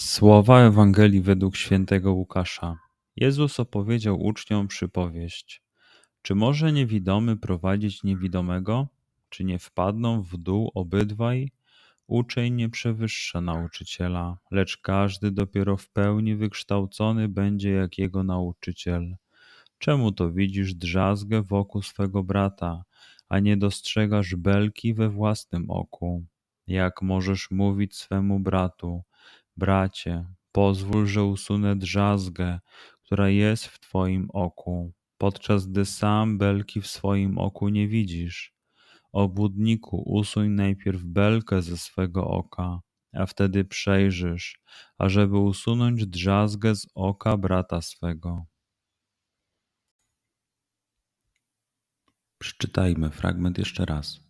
Słowa Ewangelii według świętego Łukasza. Jezus opowiedział uczniom przypowieść. Czy może niewidomy prowadzić niewidomego? Czy nie wpadną w dół obydwaj? Uczeń nie przewyższa nauczyciela, lecz każdy dopiero w pełni wykształcony będzie jak jego nauczyciel. Czemu to widzisz drzazgę wokół swego brata, a nie dostrzegasz belki we własnym oku? Jak możesz mówić swemu bratu, Bracie, pozwól, że usunę drzazgę, która jest w Twoim oku, podczas gdy sam belki w swoim oku nie widzisz. Obłudniku, usuń najpierw belkę ze swego oka, a wtedy przejrzysz, ażeby usunąć drzazgę z oka brata swego. Przeczytajmy fragment jeszcze raz.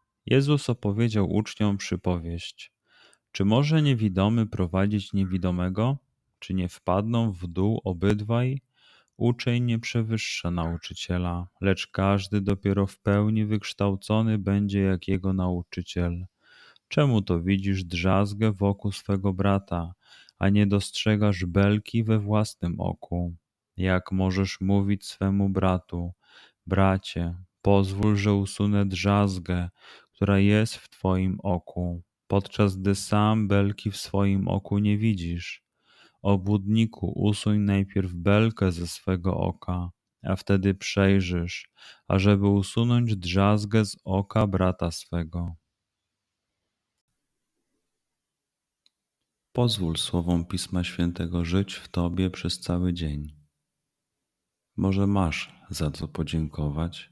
Jezus opowiedział uczniom przypowieść. Czy może niewidomy prowadzić niewidomego? Czy nie wpadną w dół obydwaj? Uczeń nie przewyższa nauczyciela, lecz każdy dopiero w pełni wykształcony będzie jak jego nauczyciel. Czemu to widzisz drzazgę wokół swego brata, a nie dostrzegasz belki we własnym oku? Jak możesz mówić swemu bratu, bracie, pozwól, że usunę drzazgę, która jest w twoim oku, podczas gdy sam belki w swoim oku nie widzisz. Obłudniku, usuń najpierw belkę ze swego oka, a wtedy przejrzysz, ażeby usunąć drzazgę z oka brata swego. Pozwól słowom Pisma Świętego żyć w Tobie przez cały dzień. Może masz za co podziękować,